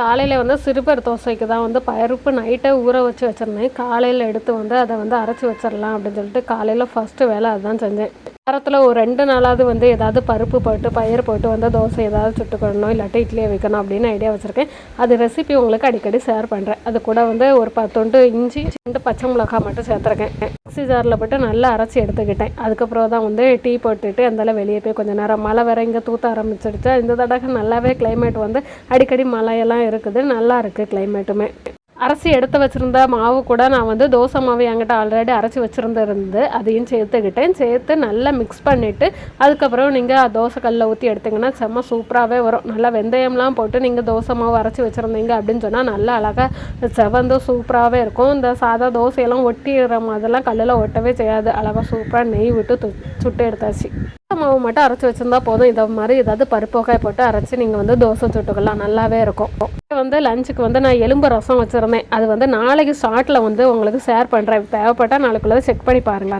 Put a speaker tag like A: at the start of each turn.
A: காலையில் வந்து சிறுபர் தோசைக்கு தான் வந்து பருப்பு நைட்டை ஊற வச்சு வச்சுருந்தேன். காலையில் எடுத்து வந்து அதை வந்து அரைச்சி வச்சிடலாம் அப்படின்னு சொல்லிட்டு காலையில் ஃபஸ்ட்டு வேலை அதுதான் செஞ்சேன். வாரத்தில் ஒரு ரெண்டு நாளாவது வந்து ஏதாவது பருப்பு போட்டு பயிர் போட்டு வந்து தோசை ஏதாவது சுட்டுக்கணும் இல்லாட்டி இட்லியை வைக்கணும் அப்படின்னு ஐடியா வச்சுருக்கேன். அது ரெசிபி உங்களுக்கு அடிக்கடி ஷேர் பண்ணுறேன் அது கூட வந்து ஒரு பத்தொண்டு இஞ்சி ரெண்டு பச்சை மிளகாய் மட்டும் சேர்த்துருக்கேன். மிக்ஸி ஜாரில் போட்டு நல்லா அரைச்சி எடுத்துக்கிட்டேன். அதுக்கப்புறம் தான் வந்து டீ போட்டுட்டு அந்தால வெளியே போய் கொஞ்சம் நேரம் மழை வேற இங்கே தூத்த ஆரம்பிச்சிடுச்சா இந்த தடவை நல்லாவே கிளைமேட் வந்து அடிக்கடி மழையெல்லாம் இருக்குது. நல்லா இருக்குது கிளைமேட்டுமே அரைச்சி எடுத்து வச்சுருந்த மாவு கூட நான் வந்து தோசை மாவு என்கிட்ட ஆல்ரெடி அரைச்சி வச்சுருந்துருந்து அதையும் சேர்த்துக்கிட்டேன். சேர்த்து நல்லா மிக்ஸ் பண்ணிவிட்டு அதுக்கப்புறம் நீங்கள் தோசை கல்லில் ஊற்றி எடுத்திங்கன்னா செம்ம சூப்பராகவே வரும். நல்லா வெந்தயம்லாம் போட்டு நீங்கள் தோசை மாவு அரைச்சி வச்சுருந்தீங்க அப்படின்னு சொன்னால் நல்லா அழகாக செவந்து சூப்பராகவே இருக்கும். இந்த சாதா தோசையெல்லாம் ஒட்டிடுற மாதிரிலாம் கல்லில் ஒட்டவே செய்யாது. அழகாக சூப்பராக நெய் விட்டு து- சுட்டு எடுத்தாச்சு. மாவு மட்டும் அரைச்சி வச்சிருந்தா போதும். இதை மாதிரி ஏதாவது பருப்பு போட்டு அரைச்சி நீங்கள் வந்து தோசை சுட்டுக்கலாம் நல்லாவே இருக்கும். வந்து லஞ்சுக்கு வந்து நான் எலும்பு ரசம் வச்சுருந்தேன். அது வந்து நாளைக்கு ஷார்ட்டில் வந்து உங்களுக்கு ஷேர் பண்ணுறேன் தேவைப்பட்டால் நாளைக்குள்ளே செக் பண்ணி பாருங்களேன்.